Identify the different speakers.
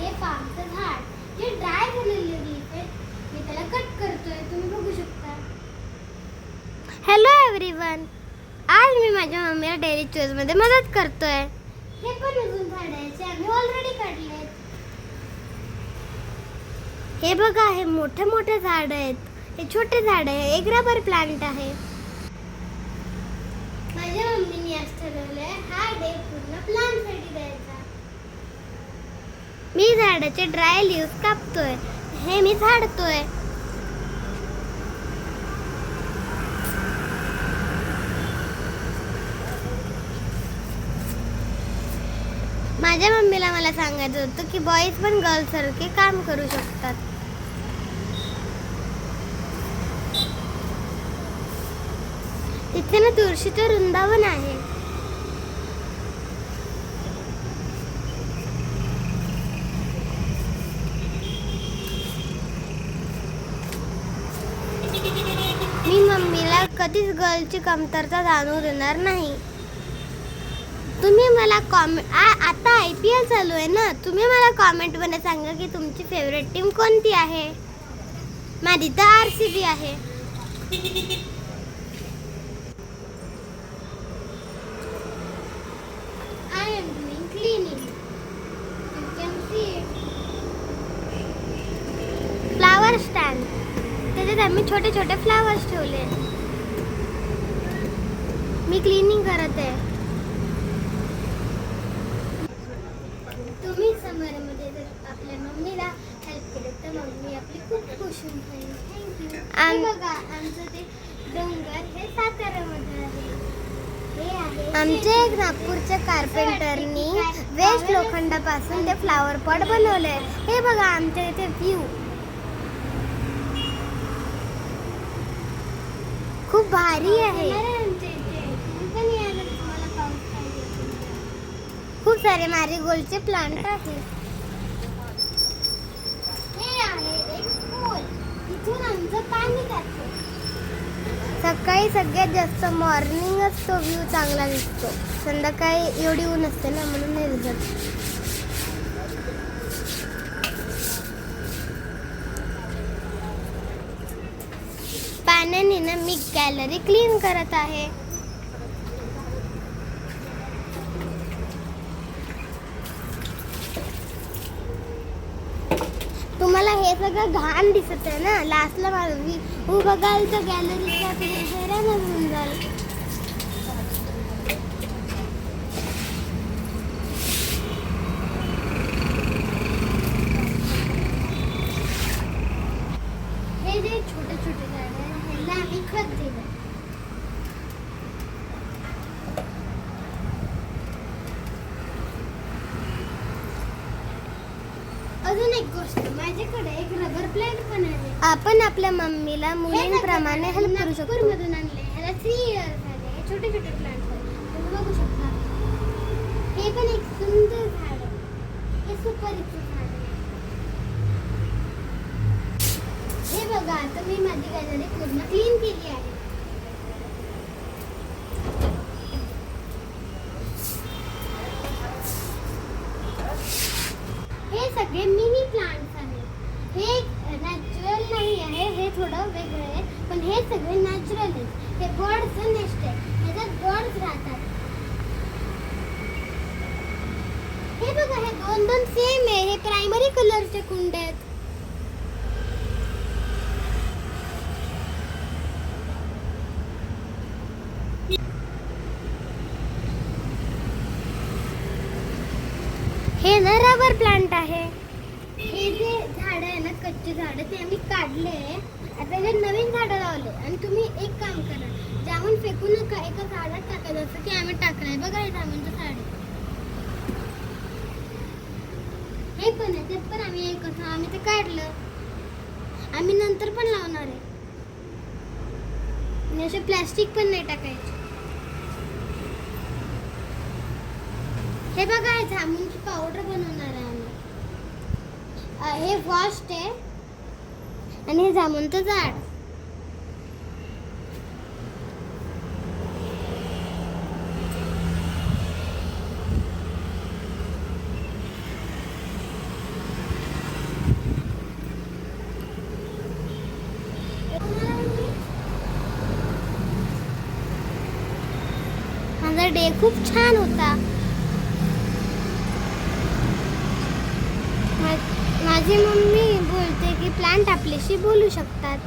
Speaker 1: आहे पामचं झाड. जे ड्राय झालेले मी त्याला कट करतोय. तुम्ही बघू शकता. हॅलो एव्हरीवन आज मी माझ्या मम्मीला डेअरी चूजमध्ये मदत करतोय. हे पण अजून झाडायचे आम्ही ऑलरेडी काढले हे बघा हे मोठे मोठे झाड आहेत. हे छोटे झाड आहे. एक रबर प्लांट आहे. माझ्या मम्मीने आज ठरवलंय हा डे पूर्ण प्लांटसाठी द्यायचा. मी झाडाचे ड्राय लिव्ह कापतोय. हे मी झाडतोय. माझ्या मम्मीला मला सांगायचं होतं की बॉईज पण गर्ल्स सारखे काम करू शकतात. तिथे ना तुळशीचं वृंदावन आहे मी मला कधीच गर्लची कमतरता जाणवू देणार नाही. तुम्ही मला कॉमेंट आता आय पी एल चालू आहे ना? तुम्ही मला कॉमेंटमध्ये सांगा की तुमची फेवरेट टीम कोणती आहे? माझी तर आर सी बी आहे. I am doing cleaning you can see flower stand त्याच्यात आम्ही छोटे छोटे फ्लावर्स ठेवले. मी क्लिनिंग करत आहे. तुम्ही समरमध्ये जर आपल्या मम्मीला हेल्प केलं तर मम्मी आपली खूप खुश होऊन जाईल. थँक्यू बघा आमचं ते डोंगर हे साताऱ्यामध्ये आहे. हे आमच्या एक नागपूरच्या कार्पेंटरनी वेस्ट लोखंडापासून ते फ्लावर पॉट बनवलंय. हे बघा आमच्या इथे व्ह्यू खूप भारी आहे. खूप सारे मारीगोल्डचे प्लांट आहेत हे आहे एक पोल आमचं पाणी सकाळी सगळ्यात जास्त मॉर्निंगच तो व्ह्यू चांगला दिसतो. संध्याकाळी एवढी ऊन असते ना म्हणून नाही दिसत. पाण्याने ना मी गॅलरी क्लीन करत आहे. तुम्हाला हे सगळं घाण दिसत आहे ना लास्टला माझी हो बघाल तर गॅलरीचा चेहरा जाईल हे जे छोटे छोटे झाड आहे ह्याला आम्ही खत दिलं अजून एक गोष्ट माझ्याकडे एक रबर प्लेट पण आहे आपण आपल्या मम्मीला मुलींप्रमाणे हेल्प करू शकतो. मधून आणले. ह्याला थ्री इयर झाले. हे छोटे छोटे प्लांट तुम्ही बघू शकता. हे पण एक सुंदर झाड आहे. हे सुपारीचं झाड आहे. हे बघा आता मी माझी गॅलरी पूर्ण क्लीन केली आहे हे सगळे मिनी प्लांट्स आहेत हे नॅचरल नाही आहे हे थोडं वेगळं आहे पण हे सगळे नॅचरल आहेत. हे बर्ड्स नेस्ट आहे ह्याच्यात बर्ड्स राहतात. हे बघा हे दोन दोन सेम आहे. हे प्रायमरी कलरचे कुंड आहेत. हे ना रबर प्लांट आहे. हे जे झाड आहे ना कच्चे झाड ते आम्ही काढले. आता हे नवीन झाड लावले आणि तुम्ही एक काम करा टाकू नका एका झाडात टाका जसं की आम्ही टाकलंय. बघा हे जामूनचं झाड आहे. हे पण आहे. त्यात पण आम्ही एक आम्ही ते काढलं. आम्ही नंतर पण लावणार आहे. आणि असे प्लॅस्टिक पण नाही टाकायचे. हे बघा हे जामुनची पावडर बनवणार आहे आम्ही. हे वॉस्ट आहे. आणि हे जामूनचं झाड माझा डे खूप छान होता. माझी मम्मी बोलते की प्लांट आपल्याशी बोलू शकतात.